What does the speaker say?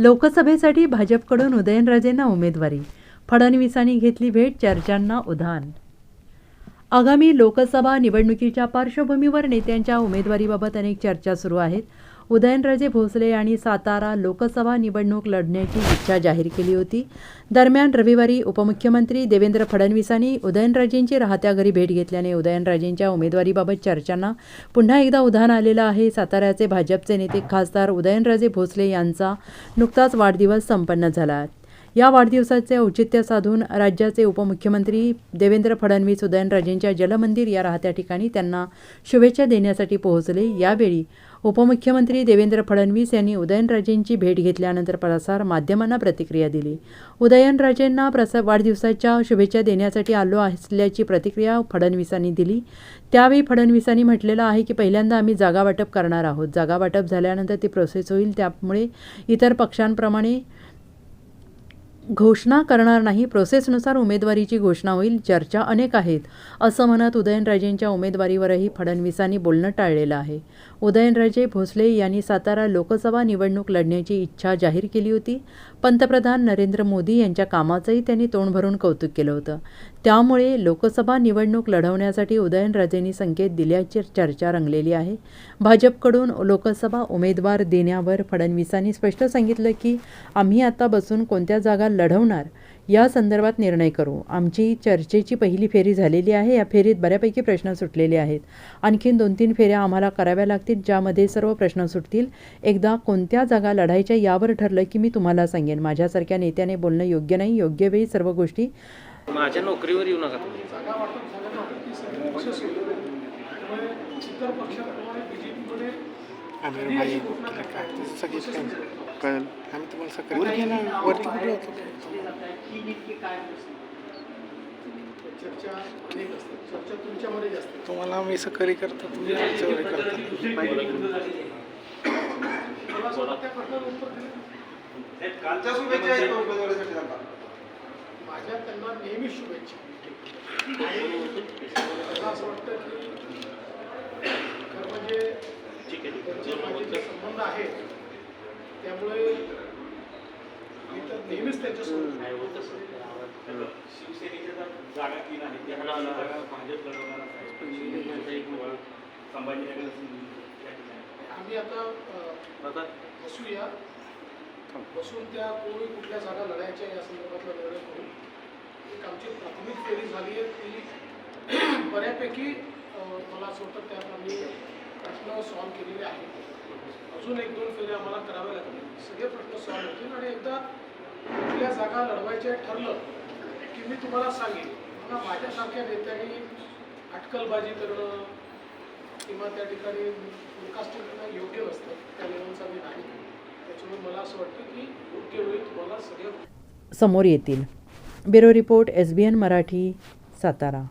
लोकसभेसाठी भाजपकडून उदयनराजेंना उमेदवारी. फडणवीसांनी घेतली भेट चर्चांना उधाण. आगामी लोकसभा निवडणुकीच्या पार्श्वभूमीवर नेत्यांच्या उमेदवारीबाबत अनेक चर्चा सुरू आहेत. उदयनराजे भोसले यांनी सातारा लोकसभा निवडणूक लढण्याची इच्छा जाहीर केली होती. दरम्यान रविवारी उपमुख्यमंत्री देवेंद्र फडणवीसांनी उदयनराजेंची राहत्या घरी भेट घेतल्याने उदयनराजेंच्या उमेदवारीबाबत चर्चांना पुन्हा एकदा उधाण आलेलं आहे. साताऱ्याचे भाजपचे नेते खासदार उदयनराजे भोसले यांचा नुकताच वाढदिवस संपन्न झाला. या वाढदिवसाचे औचित्य साधून राज्याचे उपमुख्यमंत्री देवेंद्र फडणवीस उदयनराजेंच्या जलमंदिर या राहत्या ठिकाणी त्यांना शुभेच्छा देण्यासाठी पोहोचले. यावेळी उपमुख्यमंत्री देवेंद्र फडणवीस यांनी उदयनराजेंची भेट घेतल्यानंतर प्रसार माध्यमांना प्रतिक्रिया दिली. उदयनराजेंना प्रस वाढदिवसाच्या शुभेच्छा देण्यासाठी आलो असल्याची प्रतिक्रिया फडणवीसांनी दिली. त्यावेळी फडणवीसांनी म्हटलेलं आहे की पहिल्यांदा आम्ही जागा वाटप करणार आहोत. जागा वाटप झाल्यानंतर ती प्रोसेस होईल. त्यामुळे इतर पक्षांप्रमाणे घोषणा करणार नाही प्रोसेसनुसार उमेदवारीची घोषणा होईल चर्चा अनेक आहेत असं म्हणत उदयनराजेंच्या उमेदवारीवरही फडणवीसांनी बोलणं टाळलेलं आहे. उदयनराजे भोसले यांनी सातारा लोकसभा निवडणूक लढण्याची इच्छा जाहीर केली होती. पंतप्रधान नरेंद्र मोदी यांच्या कामाचंही त्यांनी तोंड भरून कौतुक केलं होतं. त्यामुळे लोकसभा निवडणूक लढवण्यासाठी उदयनराजेंनी संकेत दिल्याची चर्चा रंगलेली आहे. भाजपकडून लोकसभा उमेदवार देण्यावर फडणवीसांनी स्पष्ट सांगितलं की आम्ही आता बसून कोणत्या जागा लढवणार या संदर्भात निर्णय करू. आमची चर्चेची पहिली फेरी झालेली आहे. या फेरीत बऱ्यापैकी प्रश्न सुटलेले आहेत. आणखीन दोन तीन फेऱ्या आम्हाला कराव्या लागतील ज्यामध्ये सर्व प्रश्न सुटतील. एकदा कोणत्या जागा लढायच्या यावर ठरलं की मी तुम्हाला सांगेन. माझ्यासारख्या नेत्याने बोलणं योग्य नाही. योग्य वेळी सर्व गोष्टी माझ्या नोकरीवर येऊ नका तुम्ही. जागा वाटप झाल्यानंतर सगळे प्रोसेस होईल त्यामुळे इतर पक्षाप्रमाणे बीजेपीमध्ये आमिर भाई काय सगळीच काय कळेल? आम्ही तुम्हाला सकाळी वरती कुठे होतो? चर्चा अनेक असतात. चर्चा तुमच्यामध्ये जास्त. असते. तुम्हाला मी सकाळी करतो? तुम्ही आमच्यावर करता. माझ्या त्यांना नेहमी शुभेच्छा. असं वाटतं की म्हणजे संबंध आहेत त्यामुळे मी तर नेहमीच त्यांच्यासोबत आहे. शिवसेनेच्या जागा तीन आहेत त्या जागा भाजप लढवणार आहे. संभाजीनगर आम्ही आता बसूया. बसून त्या कोणी कुठल्या जागा लढायच्या या संदर्भातला निर्णय करू. एक आमची प्राथमिक फेरी झाली आहे ती बऱ्यापैकी मला असं वाटतं त्यात आम्ही प्रश्न सॉल्व्ह केलेले आहेत. अजून एक दोन फेरे आम्हाला करावे लागतील. सगळे प्रश्न सॉल्व्ह होतील आणि एकदा कुठल्या जागा लढवायच्या ठरलं की मी तुम्हाला सांगेन. मला माझ्यासारख्या नेत्यांनी अटकलबाजी करणं किंवा त्या ठिकाणी फोरकास्टिंग करणं योग्य नसतं. त्या लेवलचा मी नाही त्याच्यामुळे मला असं वाटतं की योग्य वेळी तुम्हाला सगळे समोर येतील. Bureau report S B N Marathi Satara.